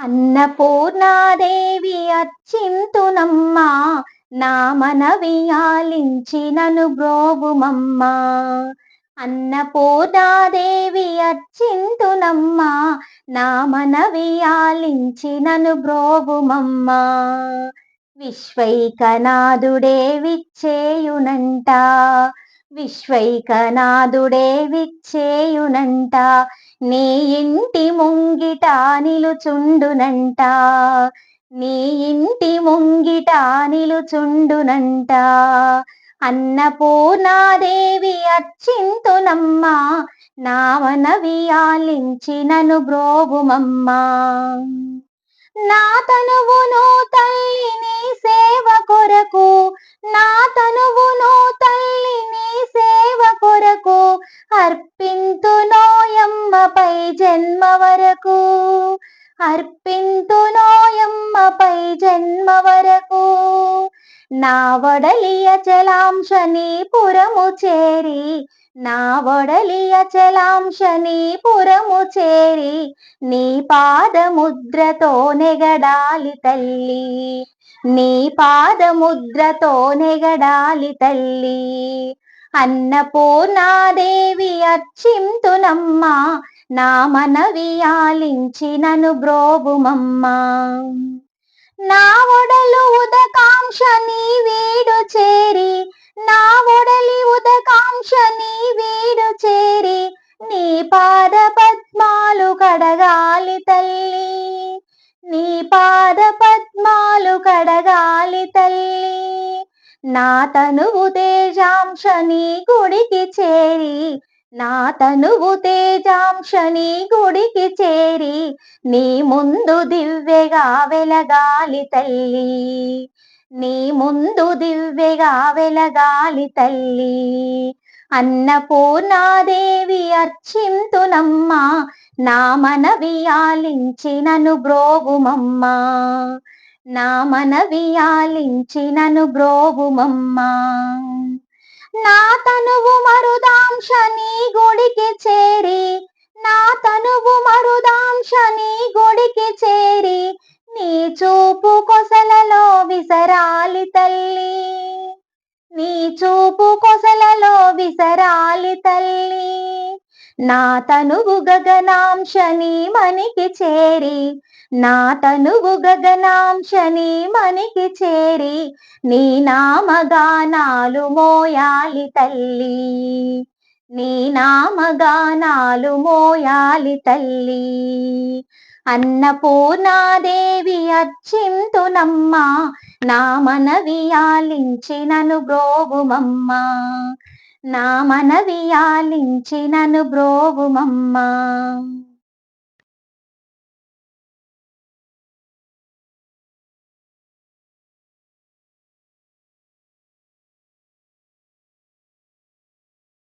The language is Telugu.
అన్నపూర్ణాదేవి అచ్చింతునమ్మా నా మనవి ఆలించి బ్రోవుమమ్మా అన్నపూర్ణాదేవి అచ్చింతునమ్మా నా మనవి ఆలించి బ్రోవుమమ్మా విశ్వైకనాథుడే విచ్చేయునంట విశ్వైకనాథుడే విచ్చేయునంట నీ ఇంటి ముంగిట నిలుచుండునంట. నీ ఇంటి ముంగిట నిలుచుండునంట. అన్నపూర్ణాదేవి అచ్చింతునమ్మా నావన వియాలించినను నను నా తనువును తల్లి నీ సేవ కొరకు నా పై జన్మ వరకు అర్పింతు నోయమ్మపై జన్మ వరకు నా వడలియ చలాంశని పురము చేరి నా వడలియ చలాంశని పురము చేరి నీ పాదముద్రతో నెగడాలి తల్లి. నీ పాదముద్రతో నెగడాలి తల్లి. అన్నపూర్ణాదేవి అర్చింతునమ్మా నా మనవి ఆలించినను బ్రోబుమమ్మా నా ఒడలు ఉదకాంక్ష నీ వీడు చేరి నా ఒడలి ఉదకాంక్ష నీ వీడు చేరి నీ పాద పద్మాలు కడగాలి తల్లి. నీ పాద పద్మాలు కడగాలి తల్లి. నా తనువు తేజాంశ నీ గుడికి చేరి నా తనువు తేజాంశ గుడికి చేరి నీ ముందు దివ్యగా వెలగాలి తల్లి. నీ ముందు దివ్యగా వెలగాలి తల్లి. అన్నపూర్ణాదేవి అర్చింతునమ్మా నా మనవి ఆలించి నను బ్రోగుమమ్మా నా మనవి ఆలించి నను బ్రోగుమమ్మా నా తనువు మరుదాంశ నీ గుడికి చేరి నా తనువు మరుదాంశ నీ గుడికి చేరి నీ చూపు కొసలలో విసరాలి తల్లి. నీ చూపు కొసలలో విసరాలి తల్లి. నా తనువు గగనాంశని మనికి చేరి నా తనువు గగనాంశని మనికి చేరి నీ నామగానాలు మోయాలి తల్లి నీ నామగానాలు మోయాలి తల్లి. అన్నపూర్ణాదేవి అచ్చింతునమ్మా నా మనవి ఆలించినను నను నా మనవి ఆలించి నను బ్రోవుమమ్మా.